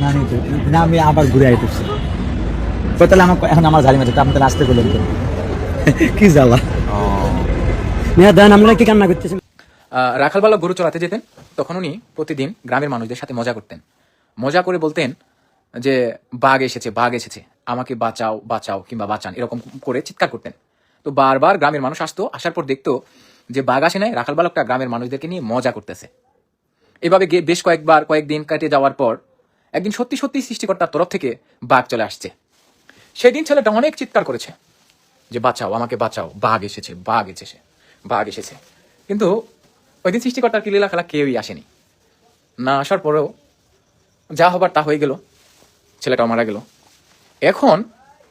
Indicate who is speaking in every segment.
Speaker 1: না আমি না আমি আবার ঘুরে আইতেছি। তাহলে আমার এখন আমার ঝাড়ি মাঝে আপনি আসতে করলেন তো। কি জ্বালা।
Speaker 2: মিয়া দেন আমরা কি কান্না করতেছি
Speaker 3: আহ, রাখালবালক গরু চড়াতে যেতেন তখন উনি প্রতিদিন গ্রামের মানুষদের সাথে মজা করতেন। মজা করে বলতেন যে বাঘ এসেছে বাঘ এসেছে আমাকে বাঁচাও বাঁচাও কিংবা বাঁচান এরকম করে চিৎকার করতেন। তো বারবার গ্রামের মানুষ আসতো আসার পর দেখতো যে বাঘ আসে নাই রাখাল বালকটা গ্রামের মানুষদেরকে নিয়ে মজা করতেছে। এভাবে বেশ কয়েকবার কয়েকদিন কাটে যাওয়ার পর একদিন সত্যি সত্যি সৃষ্টিকর্তার তরফ থেকে বাঘ চলে আসছে। সেদিন ছেলেটা অনেক চিৎকার করেছে যে, বাঁচাও, আমাকে বাঁচাও, বাঘ এসেছে বাঘ এসেছে বাঘ এসেছে। কিন্তু ওই দিন সৃষ্টিকর্তার কি লীলা খেলা কেউই আসেনি। না আসার পরেও যা হবার তা হয়ে গেল, ছেলেটাও মারা গেল। এখন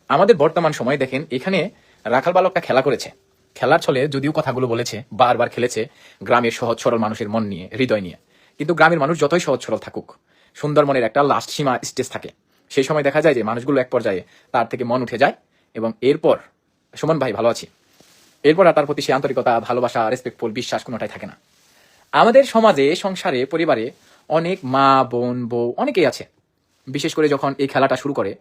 Speaker 3: আমাদের বর্তমান সময় দেখেন, এখানে রাখাল বালকটা খেলা করেছে। খেলার ছলে যদিও কথাগুলো বলেছে, বারবার খেলেছে গ্রামের সহজ সরল মানুষের মন নিয়ে, হৃদয় নিয়ে। কিন্তু গ্রামের মানুষ যতই সহজ সরল থাকুক সুন্দর মনের একটা লাস্ট সীমা স্টেজ থাকে। সেই সময় দেখা যায় যে মানুষগুলো এক পর্যায়ে তার থেকে মন উঠে যায় এবং এরপর, সুমন ভাই, ভালো আছি। এরপর আর তার প্রতি সে আন্তরিকতা, ভালোবাসা রেসপেক্টফুল বিশ্বাস কোনোটাই থাকে না। আমাদের সমাজে, সংসারে, পরিবারে অনেক মা, বোন, বউ অনেকেই আছে। বিশেষ করে যখন এই খেলাটা শুরু করে,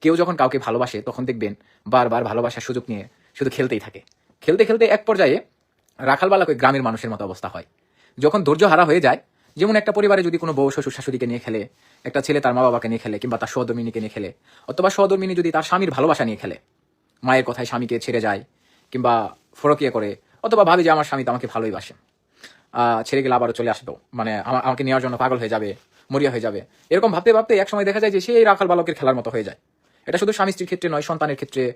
Speaker 3: কেউ যখন কাউকে ভালোবাসে, তখন দেখবেন বারবার ভালোবাসার সুযোগ নিয়ে শুধু খেলতেই থাকে। খেলতে খেলতে এক পর্যায়ে রাখালবালাক গ্রামের মানুষের মতো অবস্থা হয়। যখন ধৈর্য হারা হয়ে যায় যেমন একটা পরিবারে যদি কোনো বউ শ্বশুর শাশুড়িকে নিয়ে খেলে, একটা ছেলে তার মা বাবাকে নিয়ে খেলে কিংবা তার সহধর্মিনীকে নিয়ে খেলে, অথবা সহধর্মিনী যদি তার স্বামীর ভালোবাসা নিয়ে খেলে, মায়ের কথায় স্বামীকে ছেড়ে যায় কিংবা ফরকিয়া করে, অথবা ভাবে যে আমার স্বামী তো আমাকে ভালোই বাসে। ছেড়ে গেলে আবারও চলে আসবে। মানে আমা- আমাকে নেওয়ার জন্য পাগল হয়ে যাবে, মরিয়া হয়ে যাবে। এরকম ভাবতে ভাবতে এক সময় দেখা যায় যে সেই রাখাল বালকের খেলার মতো হয়ে যায়। এটা শুধু স্বামী স্ত্রীর ক্ষেত্রে নয়, সন্তানের ক্ষেত্রে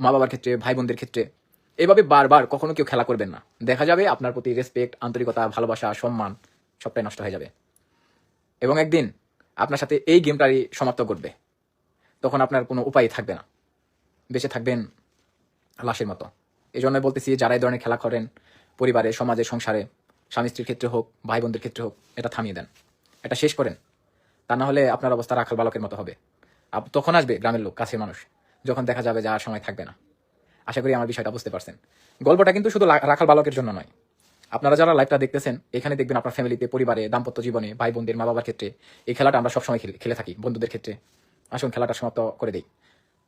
Speaker 3: মা বাবার ক্ষেত্রে ভাই বোনদের ক্ষেত্রে। এভাবে বারবার কখনো কেউ খেলা করবেন না। দেখা যাবে আপনার প্রতি রেসপেক্ট আন্তরিকতা, ভালোবাসা, সম্মান। সবটাই নষ্ট হয়ে যাবে। এবং একদিন আপনার সাথে এই গেমটারই সমাপ্ত করবে তখন আপনার কোনো উপায় থাকবে না। বেঁচে থাকবেন লাশের মতো। এই জন্য বলতেছি, যারা এই ধরনের খেলা করেন, পরিবারে, সমাজে, সংসারে, স্বামী স্ত্রীর ক্ষেত্রে হোক ভাই বোনদের ক্ষেত্রে হোক, এটা থামিয়ে দেন। এটা শেষ করেন। তা না হলে আপনার অবস্থা রাখাল বালকের মতো হবে। তখন আসবে গ্রামের লোক, কাছের মানুষ। যখন দেখা যাবে যে সময় থাকবে না। আশা করি আমার বিষয়টা বুঝতে পারছেন। গল্পটা কিন্তু শুধু রাখাল বালকের জন্য নয়। আপনারা যারা লাইভটা দেখতেছেন, এখানে দেখবেন আপনার ফ্যামিলিতে পরিবারে, দাম্পত্য জীবনে ভাই বোনদের মা বাবার ক্ষেত্রে, এই খেলাটা আমরা সবসময় খেলে খেলে থাকি, বন্ধুদের ক্ষেত্রে। আসুন, খেলাটা সমাপ্ত করে দেই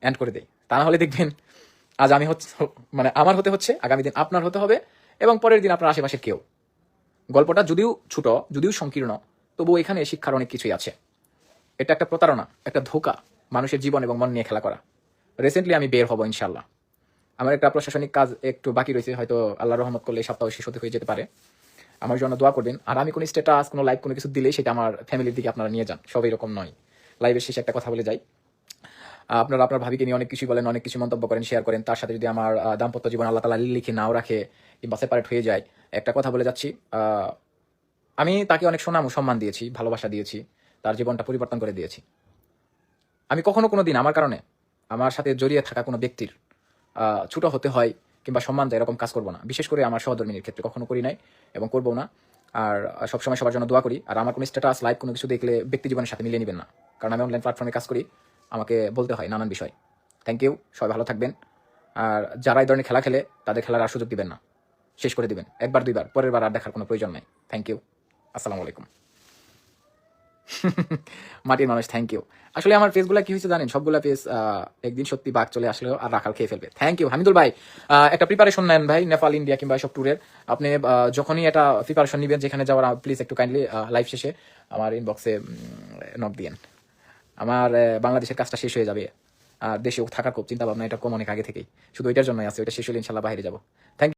Speaker 3: এন্ড করে দেই। তা না হলে দেখবেন, আজ আমি হচ্ছে মানে আমার হতে হচ্ছে, আগামী দিন আপনার হতে হবে, এবং পরের দিন আপনার আশেপাশের কেউ। গল্পটা যদিও ছোট, যদিও সংকীর্ণ, তবুও এখানে শিক্ষার অনেক কিছুই আছে। এটা একটা প্রতারণা, একটা ধোকা মানুষের জীবন এবং মন নিয়ে খেলা করা। রিসেন্টলি আমি বের হব ইনশাল্লাহ আমার একটা প্রশাসনিক কাজ একটু বাকি রয়েছে, হয়তো আল্লাহ রহমত করলে এই সপ্তাহ শেষ হতে হয়ে যেতে পারে। আমার জন্য দোয়া করবেন। আর আমি কোনো স্ট্যাটাস কোনো লাইভ কোনো কিছু দিলে সেটা আমার ফ্যামিলির দিকে আপনারা নিয়ে যান। সব এরকম নয়। লাইভের শেষে একটা কথা বলে যাই। আপনারা, আপনার ভাবিকে নিয়ে অনেক কিছু বলেন, অনেক কিছু মন্তব্য করেন শেয়ার করেন। তার সাথে যদি আমার দাম্পত্য জীবন আল্লাহ তালা লিখে নাও রাখে, কিংবা সেপারেট হয়ে যায়, একটা কথা বলে যাচ্ছি। আমি তাকে অনেক সুনাম সম্মান দিয়েছি, ভালোবাসা দিয়েছি, তার জীবনটা পরিবর্তন করে দিয়েছি। আমি কখনো কোনো দিন, আমার কারণে, আমার সাথে জড়িয়ে থাকা কোনো ব্যক্তির ছোট হতে হয় কিংবা সম্মান দেয় এরকম কাজ করব না। বিশেষ করে আমার সহধর্মিনীর ক্ষেত্রে কখনো করি নাই এবং করব না। আর সবসময় সবার জন্য দোয়া করি। আর আমার কোনো স্ট্যাটাস লাইভ কোনো কিছু দেখলে ব্যক্তি জীবনের সাথে মিলিয়ে নেবেন না। কারণ আমি অনলাইন প্ল্যাটফর্মে কাজ করি, আমাকে বলতে হয় নানান বিষয়। থ্যাংক ইউ সবাই ভালো থাকবেন। আর যারা এই ধরনের খেলা খেলে, তাদের খেলার আর সুযোগ দিবেন না। শেষ করে দিবেন। একবার, দুইবার, পরের বার আর দেখার কোনো প্রয়োজন নাই। থ্যাংক ইউ আসসালামু আলাইকুম। মাটির মানুষ থ্যাংক ইউ আসলে আমার পেজগুলো কি হয়েছে জানেন? সবগুলা পেজ একদিন সত্যি বাঘ চলে আসলেও আর রাখাল খেয়ে ফেলবে। থ্যাংক ইউ হামিদুল ভাই। একটা প্রিপারেশন নেন ভাই, নেপাল, ইন্ডিয়া কিংবা সব ট্যুরের আপনি যখনই এটা প্রিপারেশন নেবেন, যেখানে যাওয়ার প্লিজ একটু কাইন্ডলি লাইভ শেষে আমার ইনবক্সে নক দিয়েন আমার বাংলাদেশের কাজটা শেষ হয়ে যাবে। আর দেশে থাকার খুব চিন্তা ভাবনা, এটা কম অনেক আগে থেকেই। শুধু ওইটার জন্যই আছে, ওইটা শেষ হলে ইনশাল্লাহ বাইরে যাব। থ্যাংক